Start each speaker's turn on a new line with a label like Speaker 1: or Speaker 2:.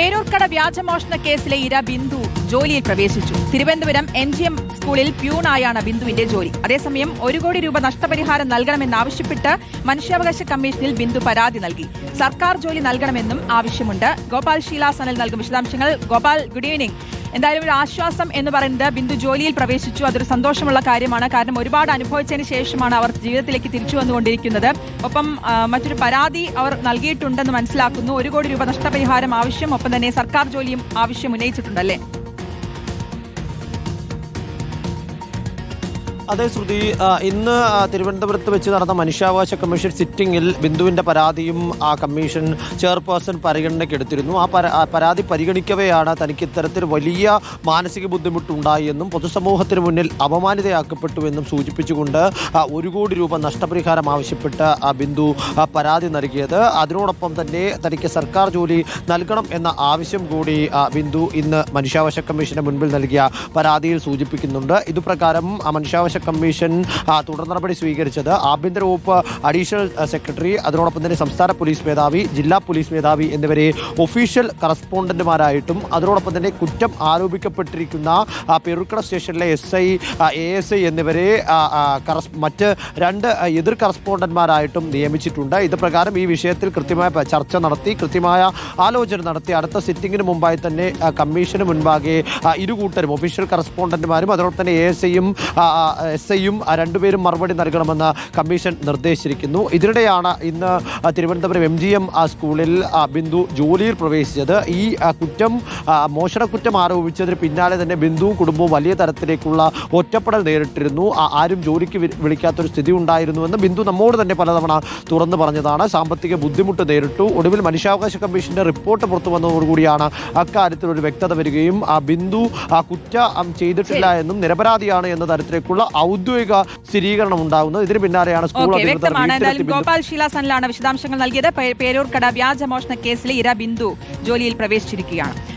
Speaker 1: പേരൂർക്കട വ്യാജമോഷണ കേസിലെ ഇര ബിന്ദു ജോലിയിൽ പ്രവേശിച്ചു. തിരുവനന്തപുരം എം ജി എം സ്കൂളിൽ പ്യൂണായാണ് ബിന്ദുവിന്റെ ജോലി. അതേസമയം ഒരു കോടി രൂപ നഷ്ടപരിഹാരം നൽകണമെന്നാവശ്യപ്പെട്ട് മനുഷ്യാവകാശ കമ്മീഷനിൽ ബിന്ദു പരാതി നൽകി. സർക്കാർ ജോലി നൽകണമെന്നും ആവശ്യമുണ്ട്. ഗോപാൽ ഷീല സനൽ നൽകും വിശദാംശങ്ങൾ. ഗോപാൽ ഗുഡ് ഈവനിംഗ് എന്തായാലും ഒരു ആശ്വാസം എന്ന് പറയുന്നത് ബിന്ദു ജോലിയിൽ പ്രവേശിച്ചു. അതൊരു സന്തോഷമുള്ള കാര്യമാണ്. കാരണം ഒരുപാട് അനുഭവിച്ചതിന് ശേഷമാണ് അവർ ജീവിതത്തിലേക്ക് തിരിച്ചു വന്നുകൊണ്ടിരിക്കുന്നത്. ഒപ്പം മറ്റൊരു പരാതി അവർ നൽകിയിട്ടുണ്ടെന്ന് മനസ്സിലാക്കുന്നു. ഒരു കോടി രൂപ നഷ്ടപരിഹാരം ആവശ്യം. ഒപ്പം തന്നെ സർക്കാർ ജോലിയും ആവശ്യം ഉന്നയിച്ചിട്ടുണ്ടല്ലേ?
Speaker 2: അതെ ശ്രുതി ഇന്ന് തിരുവനന്തപുരത്ത് വെച്ച് നടന്ന മനുഷ്യാവകാശ കമ്മീഷൻ സിറ്റിംഗിൽ ബിന്ദുവിന്റെ പരാതിയും ആ കമ്മീഷൻ ചെയർപേഴ്സൺ പരിഗണനയ്ക്ക് എടുത്തിരുന്നു ആ പരാ- ആ പരാതി പരിഗണിക്കവെയാണ് തനിക്ക് ഇത്തരത്തിൽ വലിയ മാനസിക ബുദ്ധിമുട്ടുണ്ടായി എന്നും പൊതുസമൂഹത്തിന് മുന്നിൽ അപമാനിതയാക്കപ്പെട്ടുവെന്നും സൂചിപ്പിച്ചുകൊണ്ട് ഒരു കോടി രൂപ നഷ്ടപരിഹാരം ആവശ്യപ്പെട്ട് ആ ബിന്ദു പരാതി നൽകിയത്. അതിനോടൊപ്പം തന്നെ തനിക്ക് സർക്കാർ ജോലി നൽകണം എന്ന ആവശ്യം കൂടി ബിന്ദു ഇന്ന് മനുഷ്യാവകാശ കമ്മീഷന് മുൻപിൽ നൽകിയ പരാതിയിൽ സൂചിപ്പിക്കുന്നുണ്ട്. ഇതുപ്രകാരം ആ മനുഷ്യാവകാശ കമ്മീഷൻ തുടർ നടപടി സ്വീകരിച്ചത് ആഭ്യന്തര വകുപ്പ് അഡീഷണൽ സെക്രട്ടറി അതിനോടൊപ്പം തന്നെ സംസ്ഥാന പോലീസ് മേധാവി ജില്ലാ പോലീസ് മേധാവി എന്നിവരെ ഒഫീഷ്യൽ കറസ്പോണ്ടന്റുമാരായിട്ടും അതിനോടൊപ്പം തന്നെ കുറ്റം ആരോപിക്കപ്പെട്ടിരിക്കുന്ന പെരുക്കട സ്റ്റേഷനിലെ S I A S I എന്നിവരെ മറ്റ് രണ്ട് എതിർ കറസ്പോണ്ടന്റുമാരായിട്ടും നിയമിച്ചിട്ടുണ്ട്. ഇത് പ്രകാരം ഈ വിഷയത്തിൽ കൃത്യമായ ചർച്ച നടത്തി കൃത്യമായ ആലോചന നടത്തി അടുത്ത സിറ്റിംഗിന് മുമ്പായി തന്നെ കമ്മീഷന് മുൻപാകെ ഇരു കൂട്ടരും ഒഫീഷ്യൽ കറസ്പോണ്ടന്റുമാരും അതോടൊപ്പം തന്നെ എ എസ് ഐയും എസ് ഐയും രണ്ടുപേരും മറുപടി നൽകണമെന്ന് കമ്മീഷൻ നിർദ്ദേശിച്ചിരിക്കുന്നു. ഇതിനിടെയാണ് ഇന്ന് തിരുവനന്തപുരം എം ജി എം സ്കൂളിൽ ബിന്ദു ജോലിയിൽ പ്രവേശിച്ചത്. ഈ കുറ്റം മോഷണക്കുറ്റം ആരോപിച്ചതിന് പിന്നാലെ തന്നെ ബിന്ദു കുടുംബവും വലിയ തരത്തിലേക്കുള്ള ഒറ്റപ്പെടൽ നേരിട്ടിരുന്നു. ആരും ജോലിക്ക് വിളിക്കാത്തൊരു സ്ഥിതി ഉണ്ടായിരുന്നുവെന്ന് ബിന്ദു നമ്മോട് തന്നെ പലതവണ തുറന്നു പറഞ്ഞതാണ്. സാമ്പത്തിക ബുദ്ധിമുട്ട് നേരിട്ടു. ഒടുവിൽ മനുഷ്യാവകാശ കമ്മീഷന്റെ റിപ്പോർട്ട് പുറത്തു വന്നതോടുകൂടിയാണ് അക്കാര്യത്തിൽ ഒരു വ്യക്തത വരികയും ആ ബിന്ദു ആ കുറ്റം ചെയ്തിട്ടില്ല എന്നും നിരപരാധിയാണ് എന്ന തരത്തിലേക്കുള്ള ഔദ്യോഗിക സ്ഥിരീകരണം ഉണ്ടാകുന്നത്. ഇതിന് പിന്നാലെയാണ് സ്കൂൾ
Speaker 1: വ്യക്തമാണ്. ഗോപാൽ ശീലാസനിലാണ് വിശദാംശങ്ങൾ നൽകിയത്. പേരൂർക്കട വ്യാജമോഷണ കേസിലെ ഇര ബിന്ദു ജോലിയിൽ പ്രവേശിച്ചിരിക്കുകയാണ്.